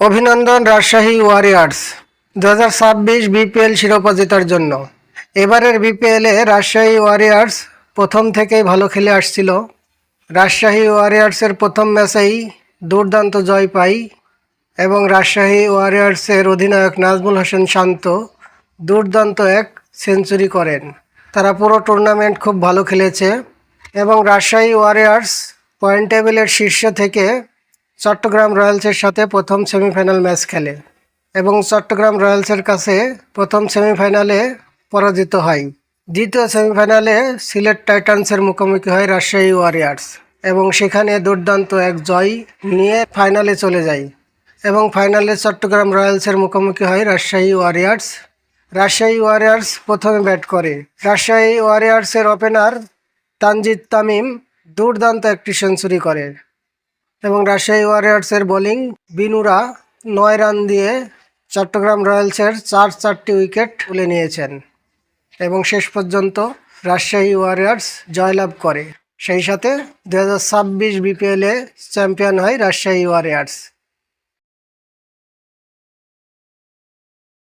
অভিনন্দন রাজশাহী ওয়ারিয়ার্স। দু হাজার ছাব্বিশ বিপিএল শিরোপা জেতার জন্য। এবারের বিপিএলে রাজশাহী ওয়ারিয়ার্স প্রথম থেকেই ভালো খেলে আসছিল। রাজশাহী ওয়ারিয়ার্সের প্রথম ম্যাচেই দুর্দান্ত জয় পাই এবং রাজশাহী ওয়ারিয়ার্সের অধিনায়ক নাজমুল হোসেন শান্ত দুর্দান্ত এক সেঞ্চুরি করেন। তারা পুরো টুর্নামেন্ট খুব ভালো খেলেছে এবং রাজশাহী ওয়ারিয়ার্স পয়েন্ট টেবিলের শীর্ষে থেকে চট্টগ্রাম রয়্যালসের সাথে প্রথম সেমিফাইনাল ম্যাচ খেলে এবং চট্টগ্রাম রয়্যালসের কাছে প্রথম সেমিফাইনালে পরাজিত হয়। দ্বিতীয় সেমিফাইনালে সিলেট টাইটান্সের মুখোমুখি হয় রাজশাহী ওয়ারিয়ার্স এবং সেখানে দুর্দান্ত এক জয় নিয়ে ফাইনালে চলে যায় এবং ফাইনালে চট্টগ্রাম রয়্যালসের মুখোমুখি হয় রাজশাহী ওয়ারিয়ার্স। রাজশাহী ওয়ারিয়ার্স প্রথমে ব্যাট করে। রাজশাহী ওয়ারিয়ার্সের ওপেনার তানজিদ তামিম দুর্দান্ত একটি সেঞ্চুরি করে। এবং রাজশাহী ওয়ারিয়ার্সের বোলিং বিনুরা নয় রান দিয়ে চট্টগ্রাম রয়্যালসের চার চারটি উইকেট তুলে নিয়েছেন এবং শেষ পর্যন্ত রাজশাহী ওয়ারিয়ার্স জয়লাভ করে। সেই সাথে দু হাজার ছাব্বিশ বিপিএলে চ্যাম্পিয়ন হয় রাজশাহী ওয়ারিয়ার্স।